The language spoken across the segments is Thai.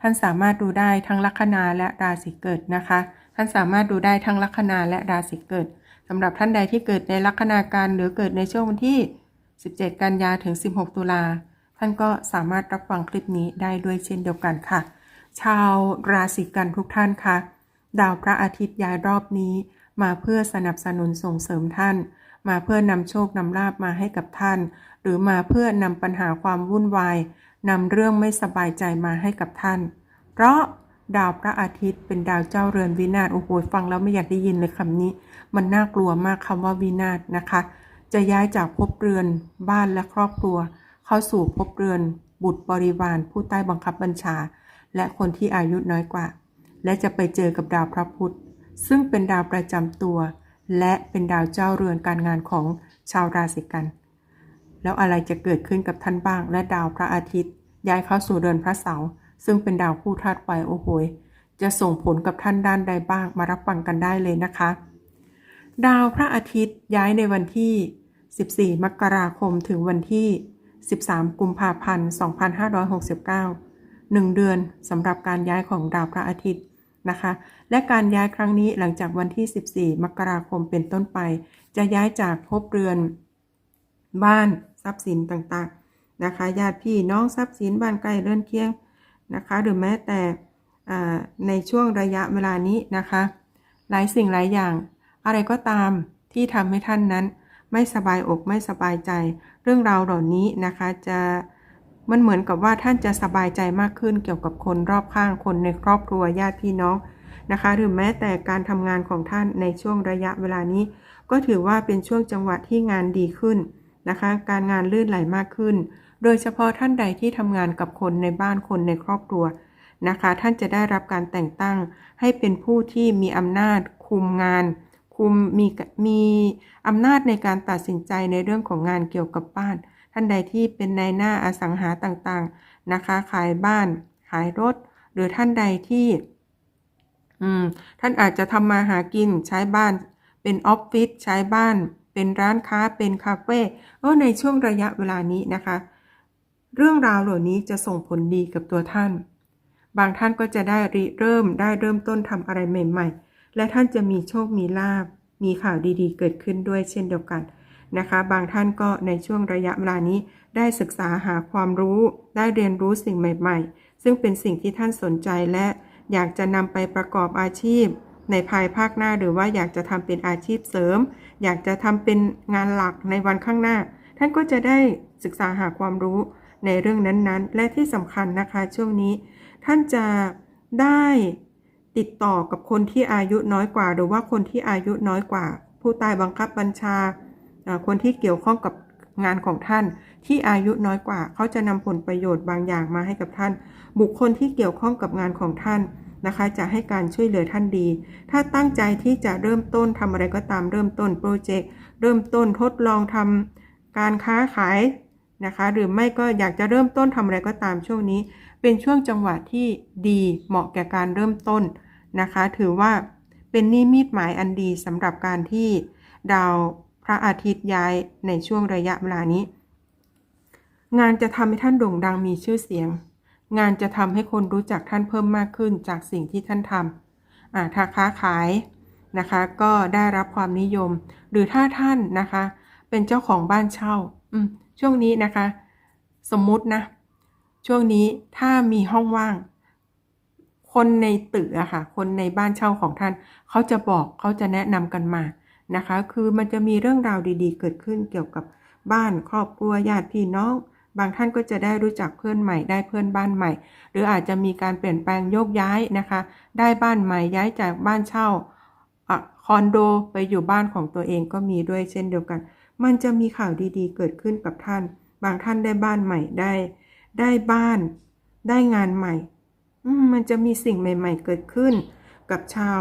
ท่านสามารถดูได้ทั้งลัคนาและราศีเกิดนะคะ ท่านสามารถดูได้ทั้งลัคนาและราศีเกิดสำหรับท่านใดที่เกิดในลัคนาการหรือเกิดในช่วงวันที่ 17 กันยาถึง 16 ตุลาท่านก็สามารถรับฟังคลิปนี้ได้ด้วยเช่นเดียวกันค่ะ ชาวราศีกันทุกท่านคะดาวพระอาทิตย์ย้ายรอบนี้ มาเพื่อสนับสนุนส่งเสริมท่าน มาเพื่อนำโชคนำลาบมาให้กับท่าน หรือมาเพื่อนำปัญหาความวุ่นวายนำเรื่องไม่สบายใจมาให้กับท่าน ราะดาวพระอาทิตย์เป็นดาวเจ้าเรือนวินาศโอ้โหฟังแล้วไม่อยากได้ยินเลยคำนี้ มันน่ากลัวมากคำว่าวินาศนะคะ จะย้ายจากภพเรือนบ้านและครอบครัว เข้าสู่ภพเรือน บุตรบริวาร ผู้ใต้บังคับบัญชา และคนที่อายุน้อยกว่า และจะไปเจอกับดาวพระพุธซึ่งเป็นดาวประจำตัว และเป็นดาวเจ้าเรือนการงานของชาวราศีกัน แล้วอะไรจะเกิดขึ้นกับท่านบ้าง และดาวพระอาทิตย์ ย้ายเข้าสู่เรือนพระเสาร์ ซึ่งเป็นดาวคู่ธาตุไฟโอ้โหยจะส่งผลกับท่านด้านใดบ้างมารับฟังกันได้เลยนะคะ ดาวพระอาทิตย์ย้ายในวันที่ 14 มกราคมถึงวันที่ 13 กุมภาพันธ์ 2569 1 เดือนสำหรับการย้ายของดาวพระอาทิตย์นะคะ และการย้ายครั้งนี้หลังจากวันที่ 14 มกราคมเป็นต้นไป จะย้ายจากภพเรือน บ้านทรัพย์สินต่างๆนะคะญาติพี่น้องทรัพย์สินบ้านใกล้เรือนเคียง นะคะ หรือแม้แต่ในช่วงระยะเวลานี้นะคะ หลายสิ่งหลายอย่าง อะไรก็ตามที่ทำให้ท่านนั้น ไม่สบายอกไม่สบายใจ เรื่องราวเหล่านี้นะคะจะมันเหมือนกับว่าท่านจะสบายใจมากขึ้นเกี่ยวกับคนรอบข้างคนในครอบครัวญาติพี่น้องนะคะ หรือแม้แต่การทำงานของท่านในช่วงระยะเวลานี้ ก็ถือว่าเป็นช่วงจังหวะที่งานดีขึ้นนะคะ การงานลื่นไหลมากขึ้น โดยเฉพาะท่านใดที่ทำงานกับคนในบ้านคนในครอบครัวนะคะ ท่านจะได้รับการแต่งตั้งให้เป็นผู้ที่มีอำนาจ คุมงาน คุมมีมีอำนาจในการตัดสินใจในเรื่องของงานเกี่ยวกับบ้าน ท่านใดที่เป็นนายหน้าอสังหาต่างๆนะคะ ขายบ้าน ขายรถ หรือท่านใดที่อืมท่านอาจจะทำมาหากินใช้บ้าน เป็นออฟฟิศใช้บ้าน เป็นร้านค้าเป็นคาเฟ่เออในช่วงระยะเวลานี้นะคะ เรื่องราวเหล่านี้จะส่งผลดีกับตัวท่าน บางท่านก็จะได้ริเริ่มได้เริ่มต้นทำอะไรใหม่ ๆ และท่านจะมีโชคมีลาบ มีข่าวดีๆ เกิดขึ้นด้วยเช่นเดียวกันนะคะ บางท่านก็ในช่วงระยะเวลานี้ได้ศึกษาหาความรู้ ได้เรียนรู้สิ่งใหม่ ๆ ซึ่งเป็นสิ่งที่ท่านสนใจและอยากจะนำไปประกอบอาชีพ ในภายภาคหน้าหรือว่าอยากจะทำเป็นอาชีพเสริม อยากจะทำเป็นงานหลักในวันข้างหน้า ท่านก็จะได้ศึกษาหาความรู้ ในเรื่องนั้นๆ และที่สำคัญนะคะช่วงนี้ ท่านจะได้ติดต่อกับคนที่อายุน้อยกว่า หรือว่าคนที่อายุน้อยกว่า ผู้ใต้บังคับบัญชาอ่าคนที่เกี่ยวข้องกับงานของท่านที่อายุน้อยกว่า เขาจะนำผลประโยชน์บางอย่างมาให้กับท่าน บุคคลที่เกี่ยวข้องกับงานของท่านนะคะจะให้การช่วยเหลือท่านดี ถ้าตั้งใจที่จะเริ่มต้นทำอะไรก็ตามเริ่มต้นโปรเจกต์ เริ่มต้นทดลองทำการค้าขาย นะคะ หรือไม่ก็อยากจะเริ่มต้นทำอะไรก็ตามช่วงนี้ เป็นช่วงจังหวะที่ดีเหมาะแก่การเริ่มต้นนะคะ ถือว่าเป็นนิมิตหมายอันดีสำหรับการที่ดาวพระอาทิตย์ย้ายในช่วงระยะเวลานี้ งานจะทำให้ท่านโด่งดังมีชื่อเสียง งานจะทำให้คนรู้จักท่านเพิ่มมากขึ้นจากสิ่งที่ท่านทำอ่าถ้าค้าขายนะคะก็ได้รับความนิยม หรือถ้าท่านนะคะ เป็นเจ้าของบ้านเช่าอืม ช่วงนี้นะคะ สมมุตินะ ช่วงนี้ถ้ามีห้องว่าง คนในตึกอะค่ะ คนในบ้านเช่าของท่าน เขาจะบอกเขาจะแนะนำกันมานะคะ คือมันจะมีเรื่องราวดีๆ เกิดขึ้นเกี่ยวกับบ้านครอบครัวญาติพี่น้องบางท่านก็จะได้รู้จักเพื่อนใหม่ได้เพื่อนบ้านใหม่ หรืออาจจะมีการเปลี่ยนแปลงโยกย้ายนะคะ ได้บ้านใหม่ย้ายจากบ้านเช่าอคอนโดไปอยู่บ้านของตัวเองก็มีด้วยเช่นเดียวกัน มันจะมีข่าวดีๆ เกิดขึ้นกับท่าน บางท่านได้บ้านใหม่ได้ ได้บ้าน ได้งานใหม่มมันจะมีสิ่งใหม่ ๆ เกิดขึ้น กับชาว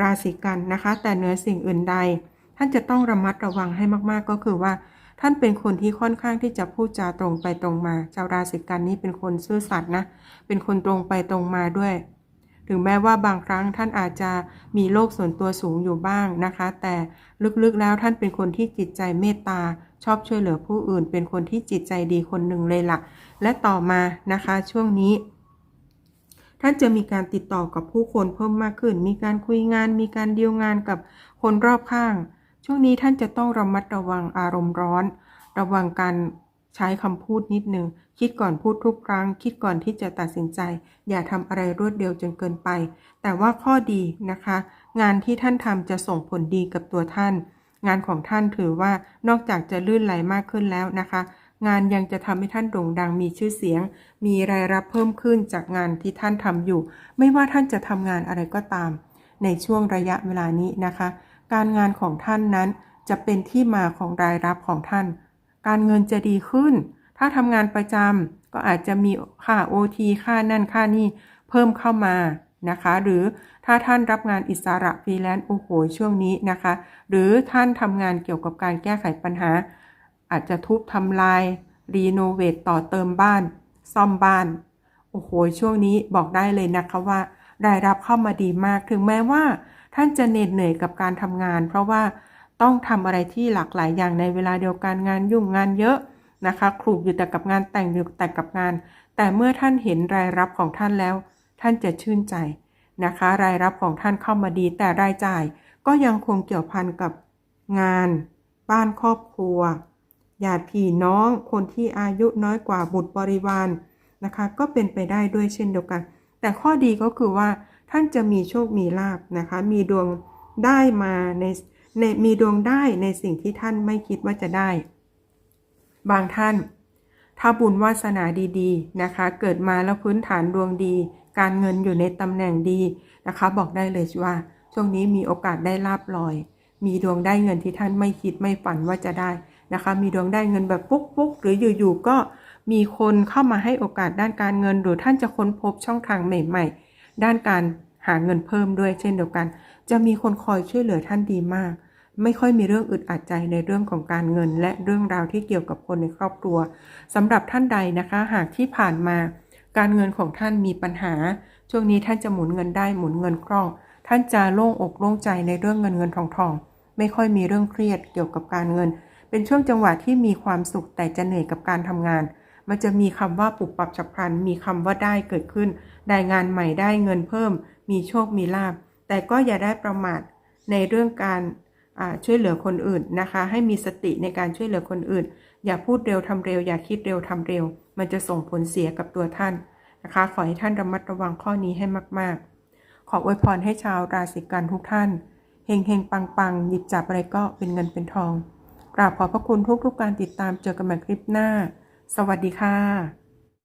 ราศีกันนะคะ แต่เหนือสิ่งอื่นใด ท่านจะต้องระมัดระวังให้มากๆ ก็คือว่า ท่านเป็นคนที่ค่อนข้างที่จะพูดจาตรงไปตรงมา ชาวราศีกันนี้เป็นคนซื่อสัตย์นะ เป็นคนตรงไปตรงมาด้วย ถึงแม้ว่าบางครั้งท่านอาจจะมีโลกส่วนตัวสูงอยู่บ้างนะคะ แต่ลึกๆแล้วท่านเป็นคนที่จิตใจเมตตา ชอบช่วยเหลือผู้อื่น เป็นคนที่จิตใจดีคนหนึ่งเลยล่ะ และต่อมานะคะช่วงนี้ ท่านจะมีการติดต่อกับผู้คนเพิ่มมากขึ้น มีการคุยงาน มีการเดีลงานกับคนรอบข้าง ช่วงนี้ท่านจะต้องระมัดระวังอารมณ์ร้อน ระวังการใช้คำพูดนิดนึง คิดก่อนพูดทุกครั้ง คิดก่อนที่จะตัดสินใจ อย่าทำอะไรรวดเร็วจนเกินไป แต่ว่าข้อดีนะคะ งานที่ท่านทำจะส่งผลดีกับตัวท่าน งานของท่านถือว่านอกจากจะลื่นไหลมากขึ้นแล้วนะคะ งานยังจะทำให้ท่านโด่งดังมีชื่อเสียง มีรายรับเพิ่มขึ้นจากงานที่ท่านทำอยู่ ไม่ว่าท่านจะทำงานอะไรก็ตาม ในช่วงระยะเวลานี้นะคะ การงานของท่านนั้นจะเป็นที่มาของรายรับของท่าน การเงินจะดีขึ้น ถ้าทำงานประจำก็อาจจะมีค่า OT ค่านั่นค่านี่เพิ่มเข้ามานะคะ หรือถ้าท่านรับงานอิสระฟรีแลนซ์โอ้โหช่วงนี้นะคะ หรือท่านทำงานเกี่ยวกับการแก้ไขปัญหา อาจจะทุบทำลาย รีโนเวทต่อเติมบ้าน ซ่อมบ้าน โอ้โหช่วงนี้บอกได้เลยนะคะว่ารายรับเข้ามาดีมากถึงแม้ว่า ท่านจะเหน็ดเหนื่อยกับการทำงาน เพราะว่าต้องทำอะไรที่หลากหลายอย่างในเวลาเดียวกันงานยุ่งงานเยอะ นะคะครูอยู่แต่กับงานแต่งอยู่แต่กับงาน แต่เมื่อท่านเห็นรายรับของท่านแล้ว ท่านจะชื่นใจนะคะ รายรับของท่านเข้ามาดี แต่รายจ่ายก็ยังคงเกี่ยวพันกับงาน บ้านครอบครัวญาติพี่น้องคนที่อายุน้อยกว่าบุตรบริวารนะคะ ก็เป็นไปได้ด้วยเช่นเดียวกัน แต่ข้อดีก็คือว่าท่านจะมีโชคมีลาบนะคะ มีดวงได้มาในในมีดวงได้ในสิ่งที่ท่านไม่คิดว่าจะได้ บางท่าน ถ้าบุญวาสนาดีๆนะคะ เกิดมาแล้วพื้นฐานดวงดี การเงินอยู่ในตำแหน่งดีนะคะ บอกได้เลยว่า ช่วงนี้มีโอกาสได้ลาบลอย มีดวงได้เงินที่ท่านไม่คิดไม่ฝันว่าจะได้นะคะ มีดวงได้เงินแบบปุ๊กปุ๊กหรืออยู่ๆก็มีคนเข้ามาให้โอกาสด้านการเงิน หรือท่านจะค้นพบช่องทางใหม่ ๆ ด้านการหาเงินเพิ่มด้วยเช่นเดียวกัน จะมีคนคอยช่วยเหลือท่านดีมาก ไม่ค่อยมีเรื่องอึดอัดใจในเรื่องของการเงิน และเรื่องราวที่เกี่ยวกับคนในครอบครัวสำหรับท่านใดนะคะ หากที่ผ่านมา การเงินของท่านมีปัญหา ช่วงนี้ท่านจะหมุนเงินได้หมุนเงินคล่อง ท่านจะโล่งอกโล่งใจในเรื่องเงินเงินทองทองไม่ค่อยมีเรื่องเครียดเกี่ยวกับการเงิน เป็นช่วงจังหวะที่มีความสุขแต่จะเหนื่อยกับการทำงาน มันจะมีคำว่าปรับปรับฉับพลัน มีคำว่าได้เกิดขึ้น ได้งานใหม่ได้เงินเพิ่ม มีโชคมีลาบ แต่ก็อย่าได้ประมาทในเรื่องการ ช่วยเหลือคนอื่นนะคะ ให้มีสติในการช่วยเหลือคนอื่น อย่าพูดเร็วทำเร็ว อย่าคิดเร็วทำเร็ว มันจะส่งผลเสียกับตัวท่านนะคะ ขอให้ท่านระมัดระวังข้อนี้ให้มาก ๆ ขออวยพรให้ชาวราศีกันทุกท่านเฮงเฮงปังปังหยิบจับอะไรก็เป็นเงินเป็นทองกราบขอบพระคุณทุกๆกการติดตามเจอกันใหม่คลิปหน้า สวัสดีค่ะ